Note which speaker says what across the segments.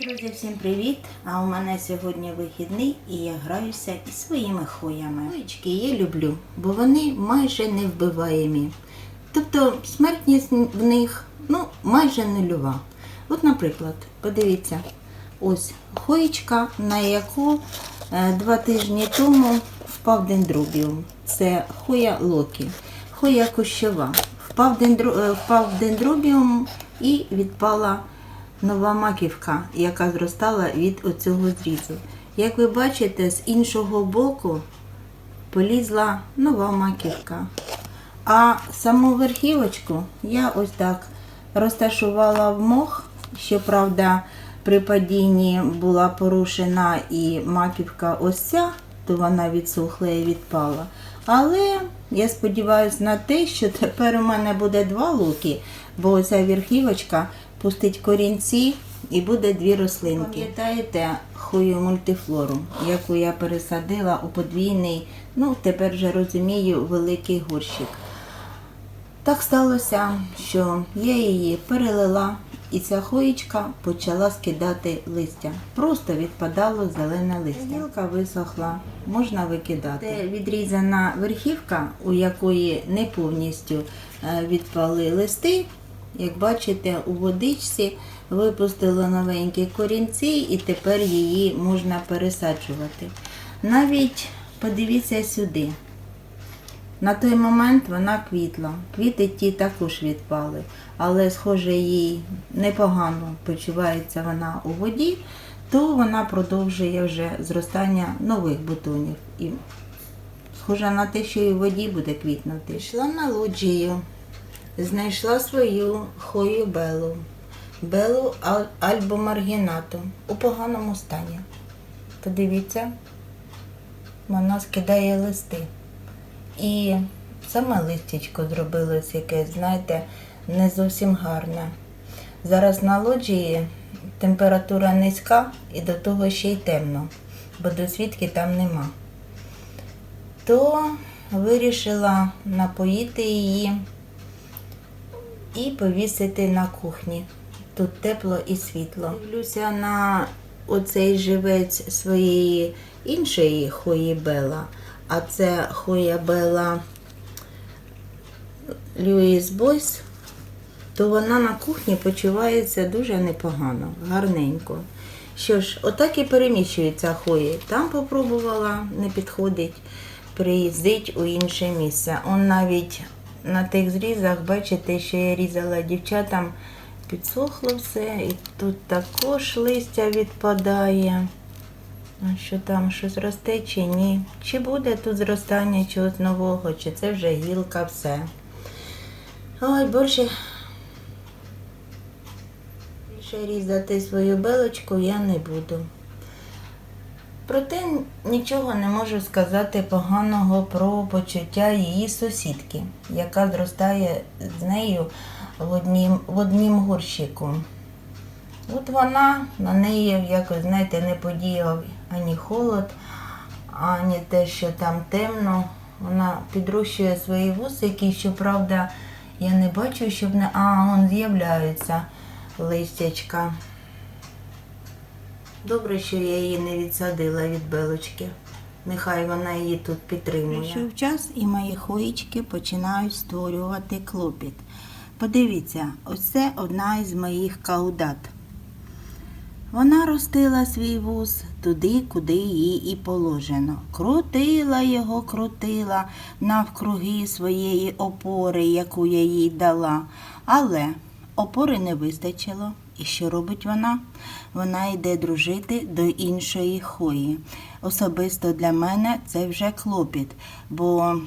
Speaker 1: Друзі, всім привіт! А у мене сьогодні вихідний і я граюся із своїми хоями. Хоєчки я люблю, бо вони майже не вбиваємі. Тобто смертність в них ну, майже нульова. От, наприклад, подивіться, ось хоєчка, на яку е, два тижні тому впав дендробіум. Це хоя Локі, хоя кущова. Впав, дендро, е, впав дендробіум і відпала нова маківка, яка зростала від оцього зрізу. Як ви бачите, з іншого боку полізла нова маківка. А саму верхівочку я ось так розташувала в мох. Щоправда, при падінні була порушена і маківка ось ця, то вона відсохла і відпала. Але я сподіваюся на те, що тепер у мене буде два луки, бо оця верхівочка пустить корінці і буде дві рослинки. Пам'ятаєте хою мультифлору, яку я пересадила у подвійний, ну тепер вже розумію, великий горщик. Так сталося, що я її перелила, і ця хоїчка почала скидати листя. Просто відпадало зелене листя. Гілка висохла, можна викидати. Це відрізана верхівка, у якої не повністю е, відпали листи. Як бачите, у водичці випустили новенькі корінці, і тепер її можна пересаджувати. Навіть подивіться сюди. На той момент вона квітла. Квіти ті також відпали, але, схоже, їй непогано почувається вона у воді, то вона продовжує вже зростання нових бутонів. І схоже на те, що і в воді буде квітнути. Йшла на лоджію, знайшла свою хою белу, белу аль- альбомаргінату у поганому стані. Подивіться, вона скидає листи. І саме листячко зробилось якесь, знаєте, не зовсім гарне. Зараз на лоджії температура низька і до того ще й темно, бо досвідки там нема. То вирішила напоїти її і повісити на кухні. Тут тепло і світло. Дивлюся на оцей живець своєї іншої хої Бела, а це хоя Бела Льюіс Бойс, то вона на кухні почувається дуже непогано, гарненько. Що ж, отак і переміщується хої. Там попробувала, не підходить, приїздить у інше місце. Он навіть на тих зрізах, бачите, що я різала дівчатам, підсохло все, і тут також листя відпадає. Що там, щось росте чи ні? Чи буде тут зростання чогось нового, чи це вже гілка, все. Ой, більше, більше різати свою белочку я не буду. Проте нічого не можу сказати поганого про почуття її сусідки, яка зростає з нею в однім, в однім горщику. От вона на неї якось, знаєте, не подіяв ані холод, ані те, що там темно. Вона підрощує свої вусики, щоправда, я не бачу, щоб не. А, он з'являються листячка. Добре, що я її не відсадила від белочки. Нехай вона її тут підтримує. Прийшов час і мої хоїчки починають створювати клопіт. Подивіться, ось це одна із моїх каудат. Вона ростила свій вуз туди, куди їй і положено. Крутила його, крутила навкруги своєї опори, яку я їй дала. Але опори не вистачило. І що робить вона? Вона йде дружити до іншої хої. Особисто для мене це вже клопіт, бо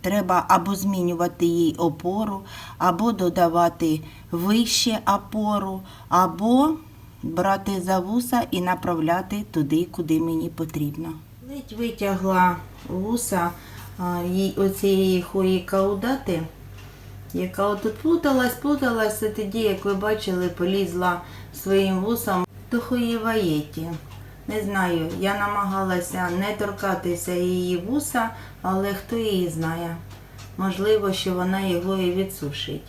Speaker 1: треба або змінювати їй опору, або додавати вище опору, або брати за вуса і направляти туди, куди мені потрібно. Ледь витягла вуса оцієї хої каудати, яка отут плуталась, плуталась, і тоді, як ви бачили, полізла своїм вусом до хої ваєті. Не знаю, я намагалася не торкатися її вуса, але хто її знає. можливо, що вона його і відсушить.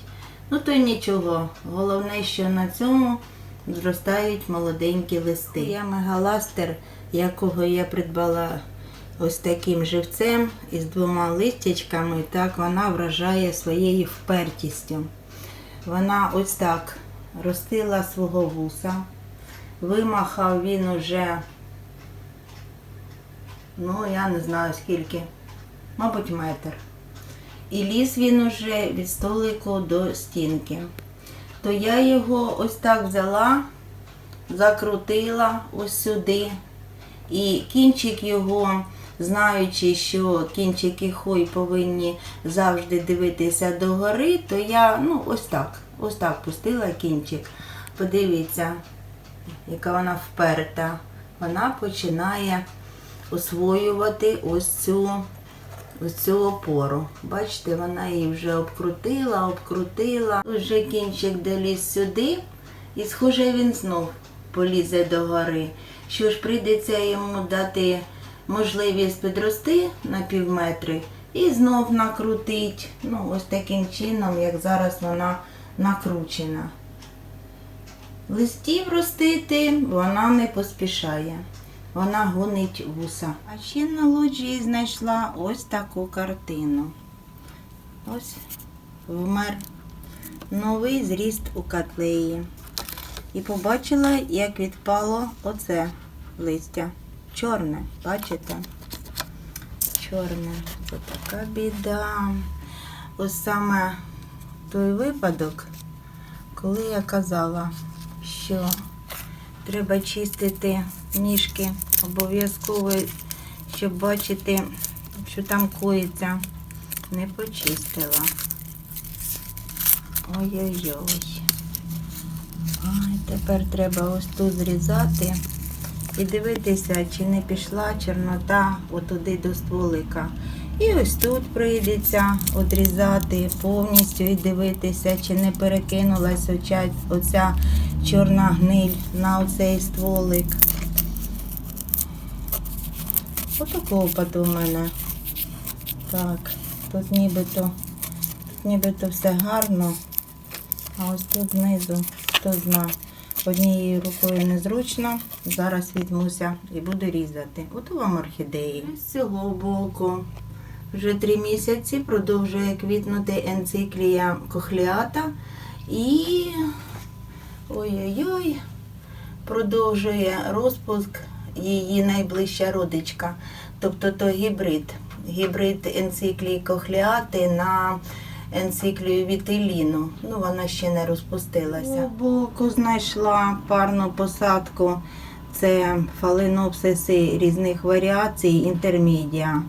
Speaker 1: Ну то нічого. Головне, що на цьому зростають молоденькі листи. Я мегаластер, якого я придбала ось таким живцем із двома листячками, так вона вражає своєю впертістю. Вона ось так ростила свого вуса. Вимахав він уже, ну я не знаю скільки, мабуть, метр. І ліз він уже від столику до стінки. То я його ось так взяла, закрутила ось сюди. І кінчик його, знаючи, що кінчики хой повинні завжди дивитися догори, то я ну, ось так, ось так пустила кінчик. Подивіться, яка вона вперта. Вона починає освоювати ось цю, ось цю опору. Бачите, вона її вже обкрутила, обкрутила. Вже кінчик доліз сюди, і схоже він знов полізе до гори. Що ж прийдеться йому дати можливість підрости на півметри і знов накрутить. Ну, ось таким чином, як зараз вона накручена. Листів ростити вона не поспішає. Вона гонить вуса. А ще на лоджії знайшла ось таку картину. Ось вмер новий зріст у котлеї. І побачила, як відпало оце листя. Чорне, бачите? Чорне. Це така біда. Ось саме той випадок, коли я казала, що треба чистити ніжки обов'язково, щоб бачити, що там коїться. Не почистила. Ой-ой-ой. Тепер треба ось тут зрізати і дивитися, чи не пішла чорнота отуди до стволика. І ось тут прийдеться одрізати повністю і дивитися, чи не перекинулась оця, оця чорна гниль на оцей стволик. Опад у мене. Так, тут нібито, тут нібито все гарно, а ось тут знизу, хто зна. Однією рукою незручно. Зараз візьмуся і буду різати. От вам орхідеї. Цього боку вже три місяці продовжує квітнути енциклія кохліата і ой-ой-ой, продовжує розпуск її найближча родичка, тобто то гібрид. Гібрид енциклії кохліати на енциклію вітиліну. Ну, вона ще не розпустилася. Боку знайшла парну посадку. Це фаленопсиси різних варіацій, інтермедіа.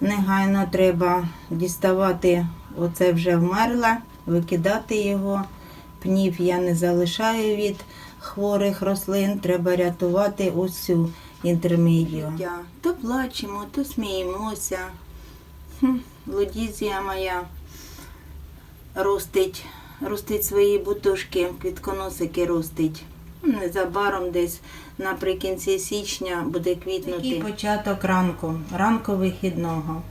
Speaker 1: Негайно треба діставати оце вже вмерле, викидати його. Пнів я не залишаю від хворих рослин, треба рятувати ось цю інтермедію. То плачемо, то сміємося. Хм, Лодізія моя ростить, ростить свої бутушки, квітконосики ростить. Незабаром десь наприкінці січня буде квітнути. Такий початок ранку, ранку вихідного.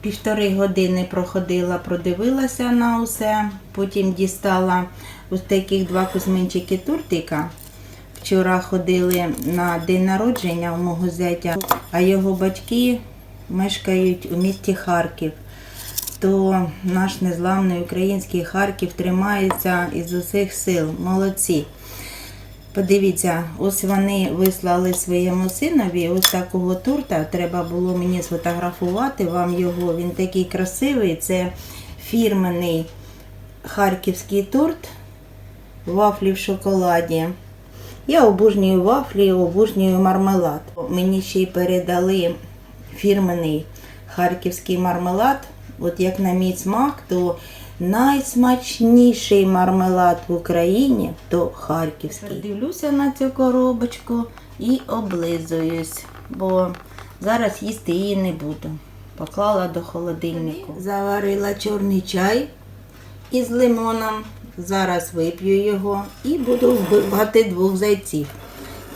Speaker 1: Півтори години проходила, продивилася на усе, потім дістала ось таких два кузьминчики тортика. Вчора ходили на день народження у мого зятя, а його батьки мешкають у місті Харків. То наш незламний український Харків тримається із усіх сил. Молодці. Подивіться, ось вони вислали своєму синові ось такого торта. Треба було мені сфотографувати вам його. Він такий красивий. Це фірменний харківський торт, вафлі в шоколаді. Я обожнюю вафлі, обожнюю мармелад. Мені ще й передали фірменний харківський мармелад. От як на мій смак, то найсмачніший мармелад в Україні то харківський. Дивлюся на цю коробочку і облизуюсь, бо зараз їсти її не буду. Поклала до холодильнику. Заварила чорний чай із лимоном. Зараз вип'ю його і буду вбивати двох зайців.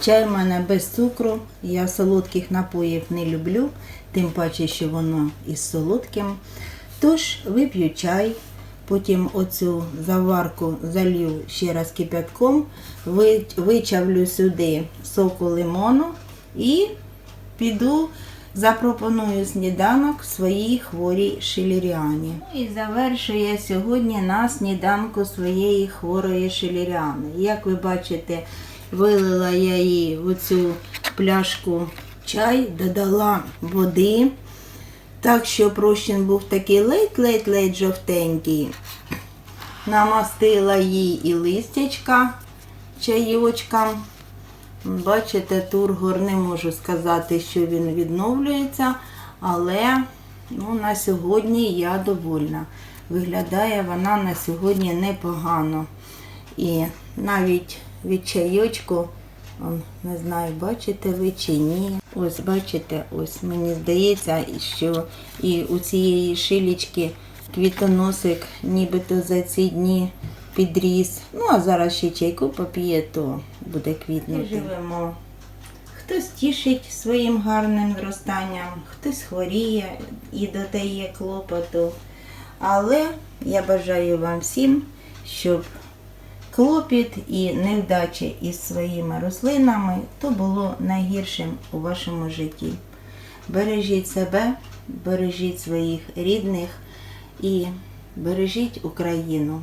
Speaker 1: Чай в мене без цукру. Я солодких напоїв не люблю, тим паче, що воно із солодким. Тож вип'ю чай, потім оцю заварку залью ще раз кипятком, вичавлю сюди соку лимону і піду запропоную сніданок своїй хворій шиліріані. Ну і завершую я сьогодні на сніданку своєї хворої шиліріани. Як ви бачите, вилила я їй в оцю пляшку чай, додала води. Так, щоб розчин був такий ледь-ледь-ледь жовтенький. Намастила їй і листячка чайочком. Бачите, тургор не можу сказати, що він відновлюється, але ну, на сьогодні я довольна. Виглядає вона на сьогодні непогано. І навіть від чайочку, не знаю, бачите ви чи ні. Ось бачите, ось мені здається, що і у цієї шилічки квітоносик нібито за ці дні підріс. Ну, а зараз ще чайку поп'є, то буде квітнути. Живемо. Хтось тішить своїм гарним зростанням, хтось хворіє і додає клопоту. Але я бажаю вам всім, щоб клопіт і невдачі із своїми рослинами то було найгіршим у вашому житті. Бережіть себе, бережіть своїх рідних і бережіть Україну.